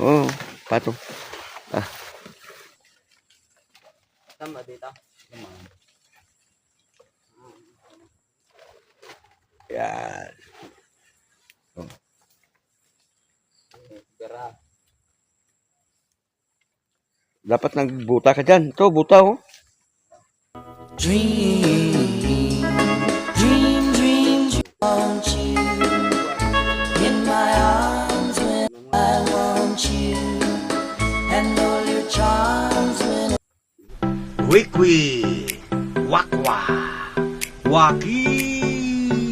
Oh, pato. Ah, Tama dito. yan. Gara. Dapat nagbuta ka dyan. Ito, buta oh. Dream, Wikwi, wakwa, wakiwa,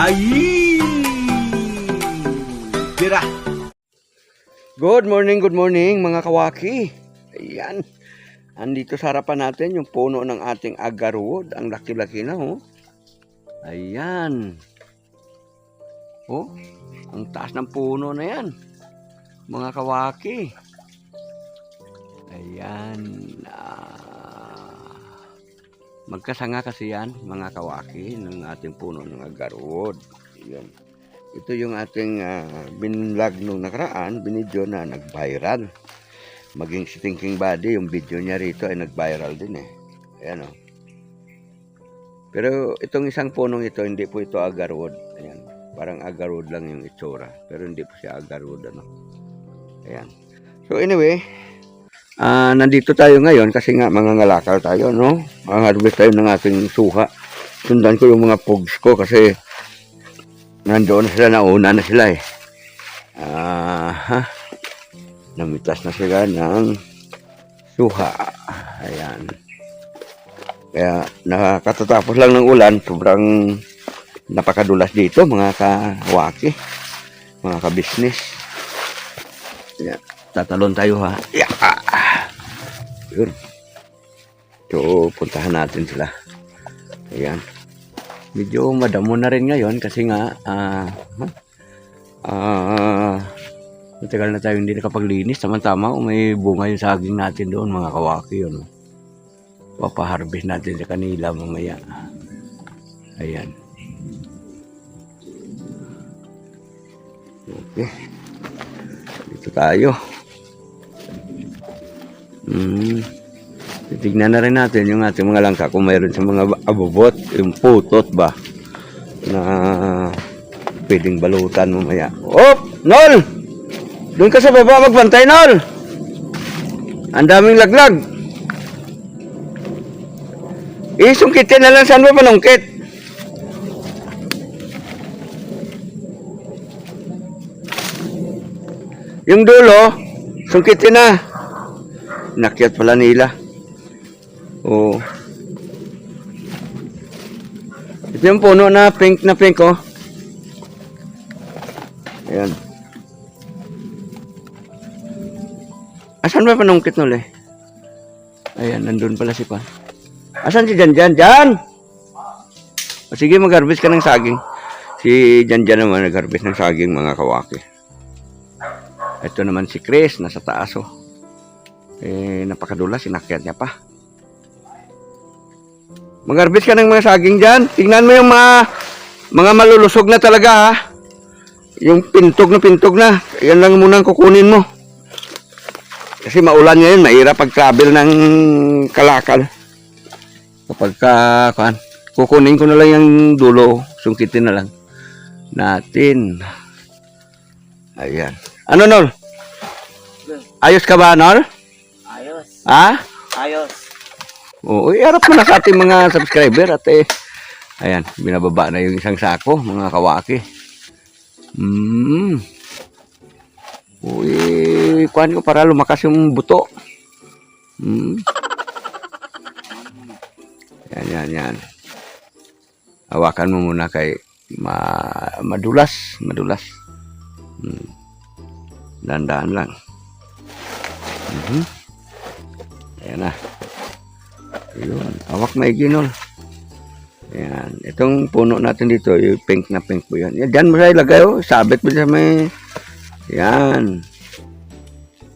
ayi, tira. Good morning, good morning mga kawaki. Ayan. Andito sa harapan natin yung puno ng ating agarwood. Ang laki-laki na oh. Ayan. Oh, ang taas ng puno na yan. Mga kawaki. Ayan. Ah, magkasanga kasi yan, mga kawaki, ng ating puno ng agarwood. Ayan. Ito yung ating uh, binlag nung nakaraan, binidyo na nag-viral. Maging si Thinking Body, yung video niya rito ay nag-viral din eh. Ayan o. Pero itong isang punong ito, hindi po ito agarwood. Ayan. Parang agarwood lang yung itsura. Pero hindi po siya agarwood ano. Ayan. So anyway, ah nandito tayo ngayon kasi nga mga ngalakal tayo, no? Ang-harvest tayo ng ating suha. Sundan ko yung mga pugs ko kasi nandoon na sila, nauna na sila eh. Ah, ha? Namitas na sila ng suha. Ayan. Kaya nakatatapos lang ng ulan, sobrang napakadulas dito mga kawaki, mga kabisnes. Ayan. Tatalon tayo ha. Yeah. Yun. So, puntahan natin sila. Ayan medyo madamo na rin ngayon kasi nga ah ah matagal na tayo hindi nakapaglinis tama-tama kung may bunga yung saging natin doon mga kawaki yun papaharvest natin sa kanila mamaya ayan okay dito tayo hmm Titignan na rin natin yung ating mga langka kung mayroon sa mga abobot, yung putot ba na pwedeng balutan mamaya. Oh, Nol! Doon ka sa baba magbantay, Nol! Ang daming laglag. Eh, sungkitin na lang. Saan ba panungkit? Yung dulo, sungkitin na. Nakyat pala nila. Oo. Ito yung puno na pink na pink, oh. Ayan. Asan ba panungkit nul eh? Ayan, nandun pala si Pan. Asan si Jan Jan? O sige, mag-harvest ka ng saging. Si Jan Jan naman nag-harvest ng saging, mga kawaki. Ito naman si Chris, nasa taas, oh. Eh, napakadulas, sinakyat niya pa. Mag-harvest ka ng mga saging dyan. Tingnan mo yung mga, mga malulusog na talaga ha. Yung pintog na pintog na. Yan lang muna ang kukunin mo. Kasi maulan ngayon, mahirap pag-travel ng kalakal. Kapag ka, kan, kukunin ko na lang yung dulo. Sungkitin na lang. Natin. Ayan. Ano, Nol? Ayos ka ba, Nol? Ha? Ayos. Oo, iarap mo na sa ating mga subscriber at eh, ayan, binababa na yung isang sako, mga kawaki. Hmm. Uy, kuhan ko para lumakas yung buto. Hmm. Yan, yan, yan. Hawakan mo muna kay ma madulas, madulas. Hmm. Dandan lang. Mhm. Ayan na. Yun. Awak may ginol. Ayan. Itong puno natin dito, yung pink na pink po yan. Yan, dyan mo siya ilagay, oh. Sabit mo sa may... Yan.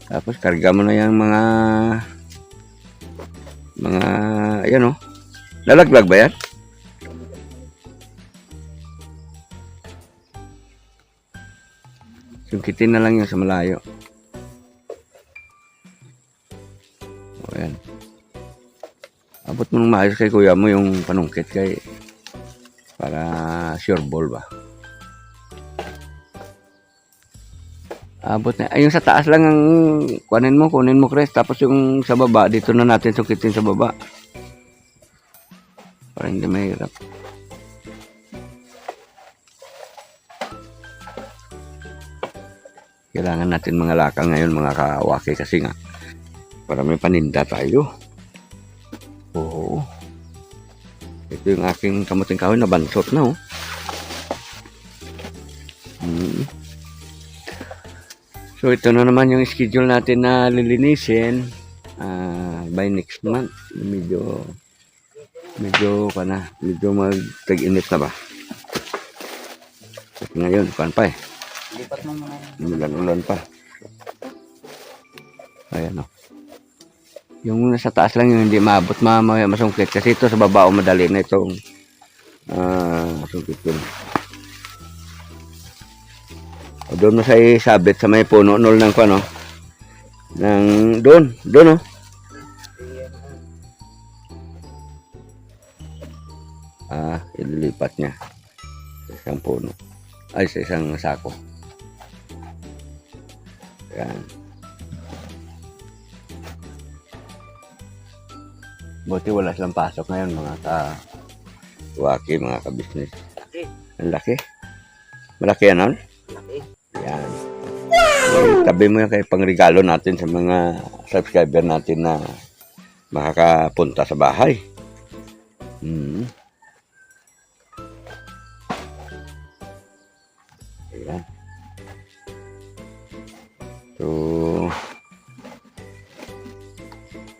Tapos, karga mo na yung mga... Mga... Ayan, oh. Lalaglag ba yan? Sungkitin na lang yun sa malayo. Abot mo ng maayos kay kuya mo yung panungkit kay para sure ball ba. Abot na. Ay, yung sa taas lang ang kunin mo, kunin mo, Chris. Tapos yung sa baba, dito na natin sukitin sa baba. Para hindi mahirap. Kailangan natin mga lakang ngayon, mga kawaki, kasi nga, para may paninda tayo. Yung aking kamuting kahoy na bansot na, oh. Hmm. So, ito na naman yung schedule natin na lilinisin ah, by next month. Medyo, medyo, pa na, medyo mag-tag-init na ba? At ngayon, pan pa eh. Lipat mo muna. Ulan-ulan pa. Ayan o. Yung nasa taas lang yung hindi maabot mamaya masungkit. Kasi ito sa baba o madali na itong ah masungkit yun. O doon mo sa isabit sa may puno nol ng ano. Ng doon, doon oh. Ah, ililipat niya sa isang puno. Ay, sa isang sako. Yan. Buti wala silang pasok ngayon mga ka waki, mga ka-business. Laki. Ang laki. Malaki yan, Al? Laki. Yan. Eh, Tabi mo yan kay pangregalo natin sa mga subscriber natin na makakapunta sa bahay. Hmm. Ayan. So,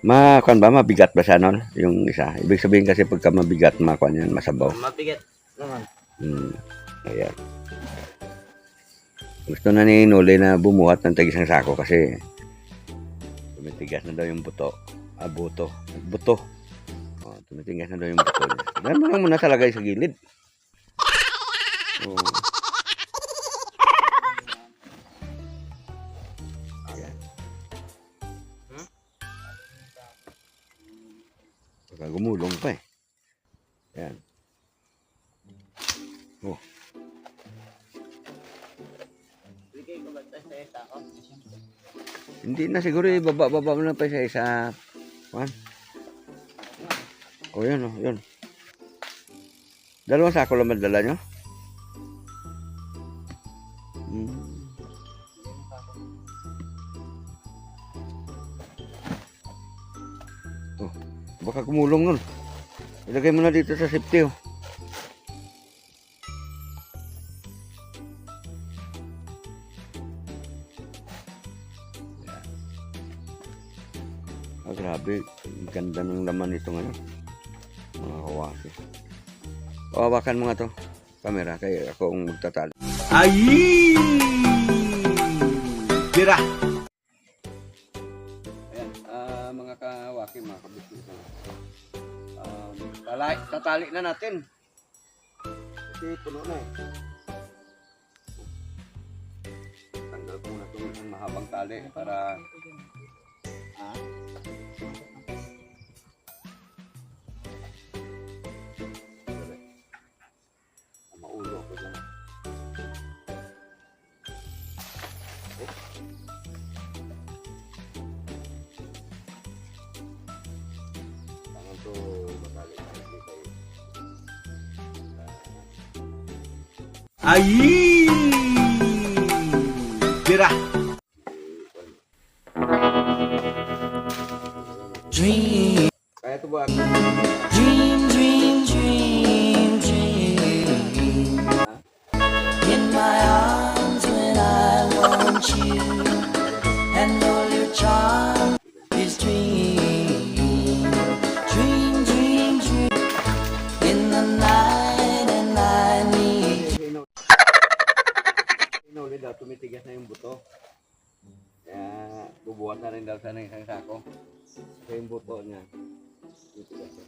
makuan ba, mabigat ba siya, Nol? Yung isa. Ibig sabihin kasi pagka mabigat, makuan yan, masabaw. Mabigat naman. Hmm. Ayan. Gusto na ni Noli na bumuhat ng tagisang sako kasi tumitigas na daw yung buto. Ah, buto. Buto. Oh, tumitigas na daw yung buto niya. Dahil mo lang muna sa lagay sa gilid. Oh. Baka gumulong pa eh. Ayan. Oh. Bigay? Hindi na siguro ibaba-baba mo lang pa sa isa. Juan. O yun, o, yun. Dalawang sako lang dala nyo? Hmm. Oh, baka kumulong nun. Ilagay mo na dito sa safety, oh. Ah, grabe. Ganda ng laman nito ngayon. Mga kawaki. O, hawakan mo nga to. Camera, kaya ako ang magtatalo. Aí! Tira! Um, tatali, na natin. Kasi puno na eh. Tanggal ko muna itong mahabang tali para... Ha? Aí! Tira! Dream, Kaya to ba? Bubuhat na rin daw sa isang sako. Kaya yung buto niya. Tumitigas na.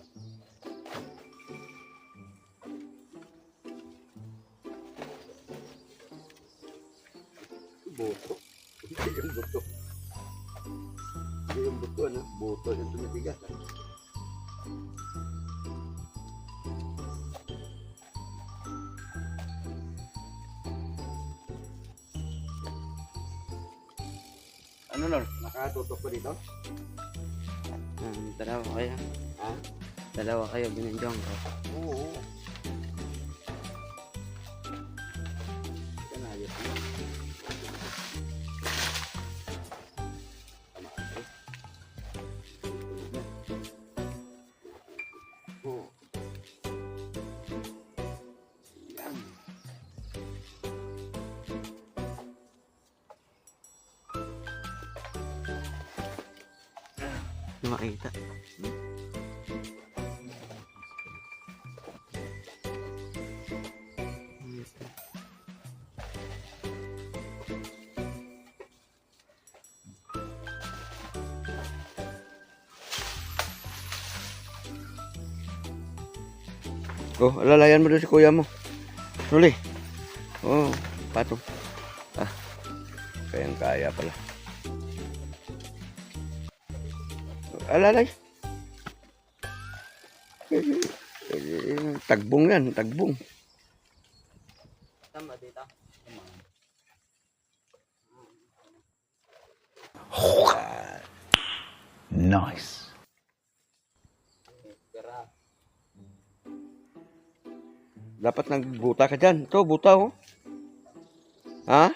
Buto. Hindi yung buto. Hindi yung buto, ano? Buto yung tumitigas. Ano Nakatutok ko dito? Um, dalawa kayo. Ha? Dalawa kayo, binindong ko. Oo. Oh, alalayan mo doon si kuya mo. Suli. Oh, patong. Ah, kayang kaya pala. Alalay. Tagbong yan, tagbong. Tama dito. Nice. Dapat nagbuta ka dyan. Ito, buta oh. Ha?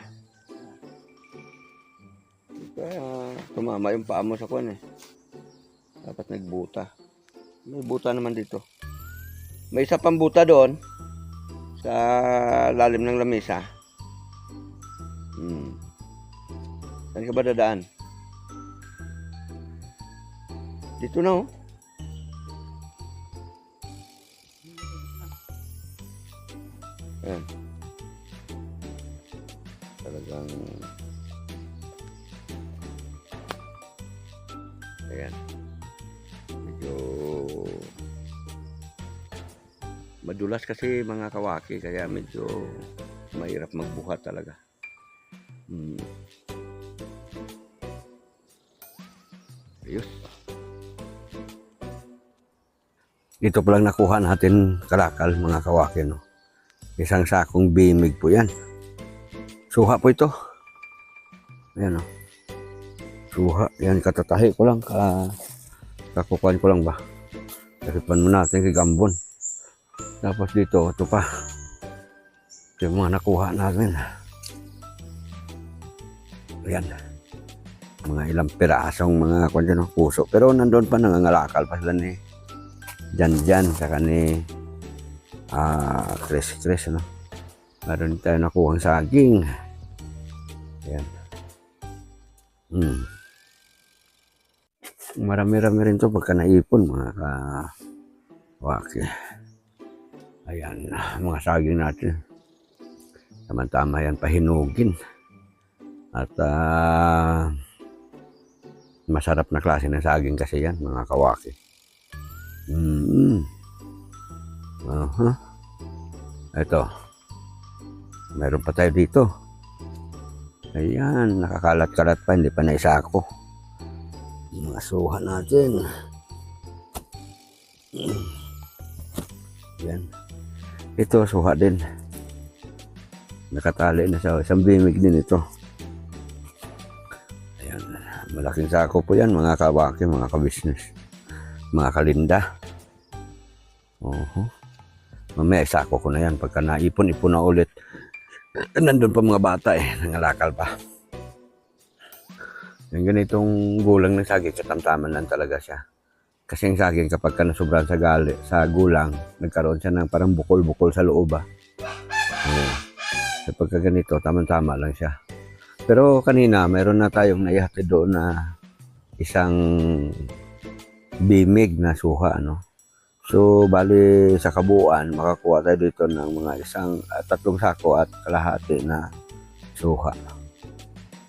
Kaya tumama yung paa mo sa kwan eh. Dapat nagbuta. May buta naman dito. May isa pang buta doon. Sa lalim ng lamesa. Hmm. Saan ka ba dadaan? Dito na oh. Ayan. Talagang... Ayan. Medyo... Madulas kasi mga kawaki kaya medyo mahirap magbuhat talaga. Hmm. Ayos. Ito palang nakuha natin kalakal mga kawaki no. Isang sakong bimig po yan. Suha po ito. Ayan o. Suha. Yan, katatahi ko lang. Ka, kakukuhan ko lang ba. Kasipan mo natin kay Gambon. Tapos dito, ito pa. Ito yung mga nakuha namin. Ayan. Mga ilang pirasong mga kwan dyan, no, puso. Pero nandun pa nangangalakal pa sila ni Jan Jan sa ni ah Chris Chris ano? Meron tayo nakuha saging. Ayan. Hmm. marami-rami rin to pagka naipon mga ka waki ayan mga saging natin. Tama-tama yan pahinugin. At ah, masarap na klase ng saging kasi yan mga kawaki mm Aha. Ito. Meron pa tayo dito. Ayan, nakakalat-kalat pa, hindi pa naisako. Yung Mga suha natin. Ayan. Ito, suha din. Nakatali na sa isang bimig din ito. Ayan, malaking sako po yan, mga kabaki, mga kabisnes, mga kalinda. Oho. Mamaya isako ko na yan. Pagka naipon-ipon na ulit. Nandun pa mga bata eh. Nangalakal pa. Yung ganitong gulang ng saging, katamtaman lang talaga siya. Kasi yung saging, kapag ka nasobran sa, gali, sa gulang, nagkaroon siya ng parang bukol-bukol sa loob ah. Oo. Kapag ka ganito, tamang-tama lang siya. Pero kanina, mayroon na tayong naihatid doon na isang bimig na suha, ano. So, bali sa kabuuan, makakuha tayo dito ng mga isang at tatlong sako at kalahati na suha.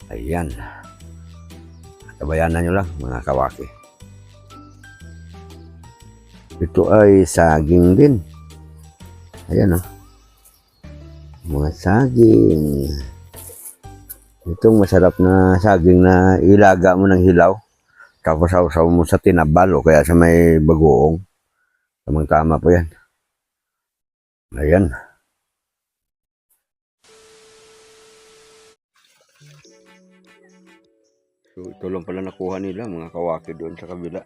Ayan. Tabayanan nyo lang, mga kawaki. Ito ay saging din. Ayan o. Mga saging. Itong masarap na saging na ilaga mo ng hilaw. Tapos sausaw mo sa tinabal o kaya sa may bagoong. Tamang tama po yan. Ayan. So ito lang pala nakuha nila mga kawaki doon sa kabila.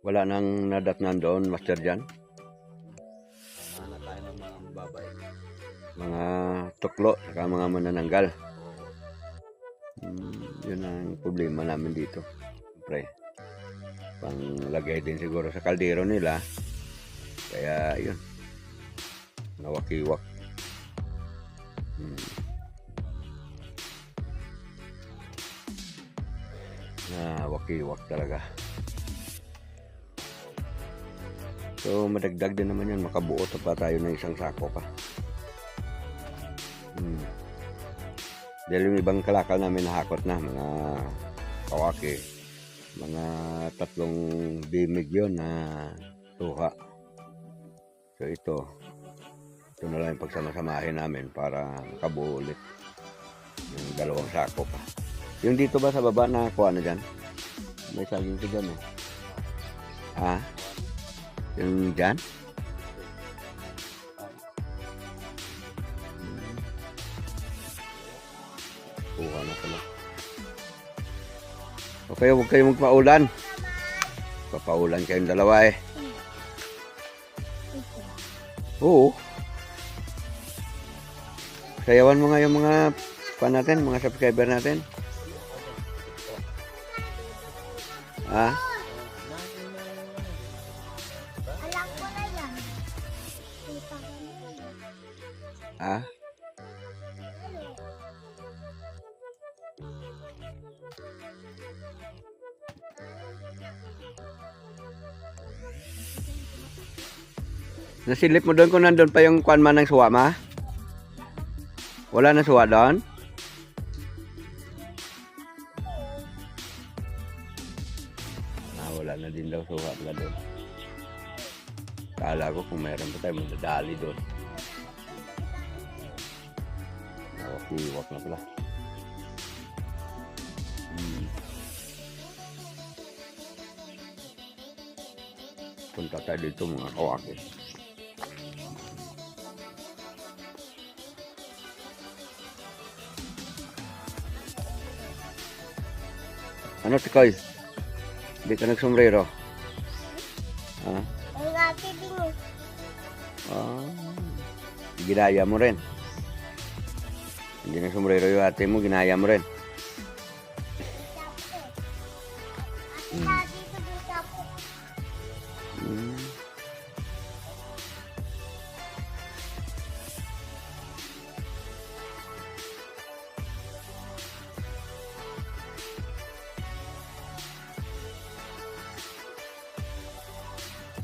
Wala nang nadatnan doon, Master Jan. Hanap tayo ng mga babay. Mga tuklo, saka mga manananggal. Hmm, yun ang problema namin dito. Siyempre, panglagay din siguro sa kaldero nila. Kaya yun, nawakiwak. Hmm. Nawakiwak talaga. So, madagdag din naman yan. Makabuo pa tayo ng isang sako pa. Hmm. Dahil yung ibang kalakal namin nahakot na, mga kawaki, mga tatlong bimig yun na tuha. So ito, ito na lang yung pagsamasamahin namin para makabuo ulit yung dalawang sako pa. Yung dito ba sa baba na kuha na dyan? May saging ko dyan eh. Ha? Yung dyan? Okay, huwag kayong magpaulan. Papaulan kayong dalawa eh. Oo. Sayawan mo nga yung mga pan natin, mga subscriber natin. Ha? Nasilip mo doon kung nandun pa yung kwan man ng suwa ma? Wala na suwa doon? Ah, wala na din daw suwa pala doon. Kala ko kung mayroon pa tayo madadali doon. Nawakiwak na pala. Hmm. Punta tayo dito mga kawaki. Ano si Koy? Hindi ka nagsombrero? Ha? Ang ate din eh. Ah, ginaya mo rin. Hindi na sombrero yung ate mo, ginaya mo rin.